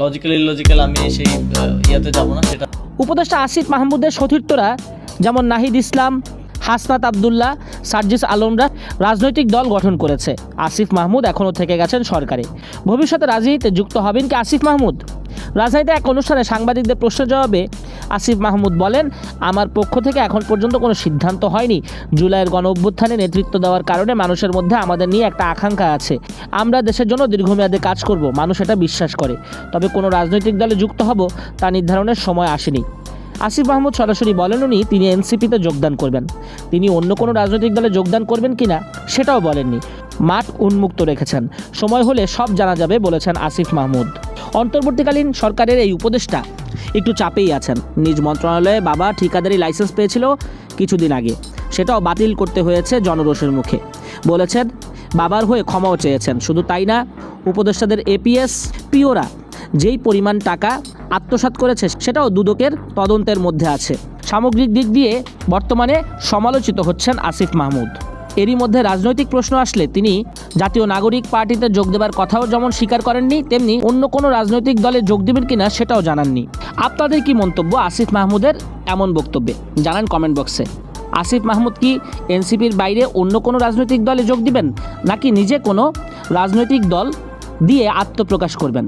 Logical illogical আমি সেই ইয়াতে যাব না, সেটা উপদেষ্টা আসিফ মাহমুদের সতীর্থরা যেমন নাহিদ ইসলাম, হাসনাত আবদুল্লাহ, সার্জিস আলমরা রাজনৈতিক দল গঠন করেছে। আসিফ মাহমুদ এখনও থেকে গেছেন সরকারে। ভবিষ্যতে রাজনীতিতে যুক্ত হবেন কি আসিফ মাহমুদ? রাজনীতিতে এক অনুষ্ঠানে সাংবাদিকদের প্রশ্নের জবাবে আসিফ মাহমুদ বলেন, আমার পক্ষ থেকে এখন পর্যন্ত কোনো সিদ্ধান্ত হয়নি। জুলাইয়ের গণ অভ্যুত্থানে নেতৃত্ব দেওয়ার কারণে মানুষের মধ্যে আমাদের নিয়ে একটা আকাঙ্ক্ষা আছে। আমরা দেশের জন্য দীর্ঘমেয়াদে কাজ করব, মানুষ এটা বিশ্বাস করে। তবে কোনো রাজনৈতিক দলে যুক্ত হব, তা নির্ধারণের সময় আসেনি। আসিফ মাহমুদ সরাসরি বলেননি তিনি এনসিপিতে যোগদান করবেন। তিনি অন্য কোনো রাজনৈতিক দলে যোগদান করবেন কিনা, সেটাও বলেননি। মাঠ উন্মুক্ত রেখেছেন। সময় হলে সব জানা যাবে, বলেছেন আসিফ মাহমুদ। অন্তর্বর্তীকালীন সরকারের এই উপদেষ্টা একটু চাপেই আছেন। নিজ মন্ত্রণালয়ে বাবা ঠিকাদারি লাইসেন্স পেয়েছিল কিছুদিন আগে। সেটাও বাতিল করতে হয়েছে জনরোষের মুখে। বলেছেন, বাবার হয়ে ক্ষমাও চেয়েছেন। শুধু তাই না, উপদেষ্টাদের এপিএস, পিওরা, যেই পরিমাণ টাকা আত্মসাৎ করেছে, সেটাও দুদকের তদন্তের মধ্যে আছে। সামগ্রিক দিক দিয়ে বর্তমানে সমালোচিত হচ্ছেন আসিফ মাহমুদ। এরই মধ্যে রাজনৈতিক প্রশ্ন আসলে তিনি, জাতীয় নাগরিক পার্টিতে যোগ দেবার কথাও যেমন স্বীকার করেননি, তেমনি অন্য কোনো রাজনৈতিক দলে যোগ দেবেন কিনা সেটাও জানাননি। আপনাদের কি মন্তব্য? আসিফ মাহমুদের এমন বক্তব্যে। জানান কমেন্ট বক্সে আসিফ মাহমুদ কি এনসিপির বাইরে অন্য কোনো রাজনৈতিক দলে যোগ দিবেন, নাকি নিজে কোনো রাজনৈতিক দল দিয়ে আত্মপ্রকাশ করবেন?